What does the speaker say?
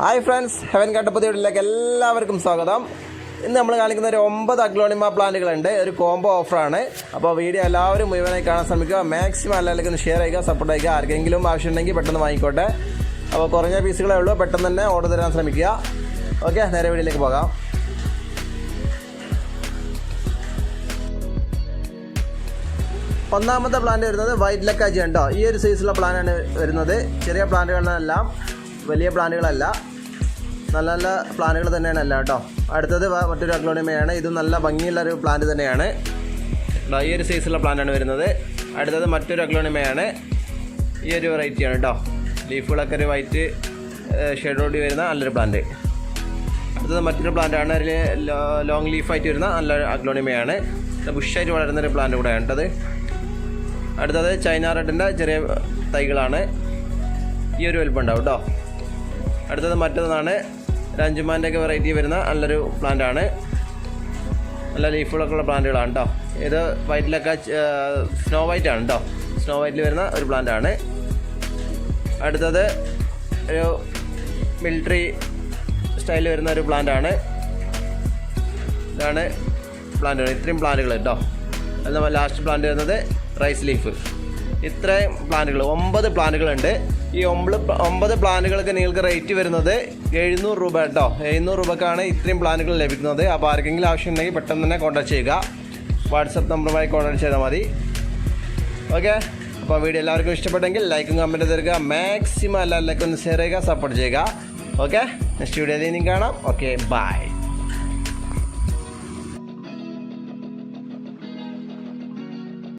Hi friends heaven കട്ടപ്പതിയോടിലേക്ക് എല്ലാവർക്കും സ്വാഗതം. ഇന്ന് നമ്മൾ കാണിക്കുന്ന ഒരു ഒമ്പത് അഗ്ലോണിമ പ്ലാന്റുകളുണ്ട്. ഒരു കോംബോ ഓഫറാണ് അപ്പോൾ വീഡിയോ എല്ലാവരും മുഴുവനായി കാണാൻ ശ്രമിക്കുക. മാക്സിമം എല്ലാവർക്കും ഷെയർ ചെയ്യുക സപ്പോർട്ട് ചെയ്യുക. ആർക്കെങ്കിലും ആവശ്യമുണ്ടെങ്കിൽ പെട്ടെന്ന് വാങ്ങിക്കോട്ടെ. അപ്പോൾ കുറഞ്ഞ പീസുകളേ ഉള്ളൂ. പെട്ടെന്ന് തന്നെ ഓർഡർ തരാൻ ശ്രമിക്കുക. ഓക്കെ നേരെ വീഡിയോയിലേക്ക് പോകാം. ഒന്നാമത്തെ പ്ലാന്റ് വരുന്നത് വൈറ്റ് ലക്കാജി ഉണ്ടോ ഈ ഒരു സൈസുള്ള പ്ലാന്റാണ് വരുന്നത്. ചെറിയ പ്ലാന്റുകളെല്ലാം വലിയ പ്ലാനുകളല്ല. നല്ല നല്ല പ്ലാനുകൾ തന്നെയാണ് എല്ലാം കേട്ടോ. അടുത്തത് മറ്റൊരു അക്ലോണിമയാണ് ഇതും നല്ല ഭംഗിയുള്ള ഒരു പ്ലാന്റ് തന്നെയാണ്. ഈ ഒരു സൈസുള്ള പ്ലാന്റാണ് വരുന്നത്. അടുത്തത് മറ്റൊരു അക്ലോണിമയാണ് ഈ ഒരു വെറൈറ്റിയാണ് കേട്ടോ. ലീഫുകളൊക്കെ ഒരു വൈറ്റ് ഷെയ്ഡോടി വരുന്ന നല്ലൊരു പ്ലാന്റ് അടുത്തത് മറ്റൊരു പ്ലാന്റാണ് അതിൽ ലോങ് ലീഫായിട്ട് വരുന്ന നല്ല അക്ലോണിമയാണ് ബുഷായിട്ട് വളരുന്ന ഒരു പ്ലാന്റ് കൂടെയാണ് കേട്ടത്. അടുത്തത് ചൈന റെഡിന്റെ ചെറിയ തൈകളാണ്. ഈ ഒരു വലുപ്പമുണ്ടാവും കേട്ടോ. അടുത്തത് മറ്റൊന്നാണ് രഞ്ജുമാന്റെ ഒക്കെ വെറൈറ്റി വരുന്ന നല്ലൊരു പ്ലാന്റ് ആണ്. നല്ല ലീഫുകളൊക്കെ ഉള്ള പ്ലാന്റുകളാണ് കേട്ടോ ഇത് വൈറ്റിലൊക്കെ സ്നോ വൈറ്റ് ആണ് കേട്ടോ സ്നോ വൈറ്റിൽ വരുന്ന ഒരു പ്ലാന്റ് ആണ്. അടുത്തത് ഒരു മിലിറ്ററി സ്റ്റൈലിൽ വരുന്ന ഒരു പ്ലാന്റ് ആണ്. ഇതാണ് പ്ലാന്റുകൾ ഇത്രയും പ്ലാന്റുകൾ കേട്ടോ അത് നമ്മൾ ലാസ്റ്റ് പ്ലാന്റ് വരുന്നത് റൈസ് ലീഫ് ഇത്രയും പ്ലാന്റുകൾ ഒമ്പത് പ്ലാന്റുകളുണ്ട് ഈ ഒമ്പത് ഒമ്പത് പ്ലാനുകൾക്ക് നിങ്ങൾക്ക് റേറ്റ് വരുന്നത് എഴുന്നൂറ് രൂപ കേട്ടോ എഴുന്നൂറ് രൂപക്കാണ് ഇത്രയും പ്ലാനുകൾ ലഭിക്കുന്നത്. അപ്പോൾ ആർക്കെങ്കിലും ആവശ്യമുണ്ടെങ്കിൽ പെട്ടെന്ന് തന്നെ കോൺടാക്ട് ചെയ്യുക. വാട്സപ്പ് നമ്പറുമായി കോൺടാക്ട് ചെയ്താൽ മതി. ഓക്കെ അപ്പോൾ വീഡിയോ എല്ലാവർക്കും ഇഷ്ടപ്പെട്ടെങ്കിൽ ലൈക്കും കമന്റ് തരിക. മാക്സിമം എല്ലാവരിലേക്കും ഒന്ന് ഷെയർ ചെയ്യുക സപ്പോർട്ട് ചെയ്യുക. ഓക്കെ നെക്സ്റ്റ് വീഡിയോയിൽ ഇനിയും കാണാം. Okay bye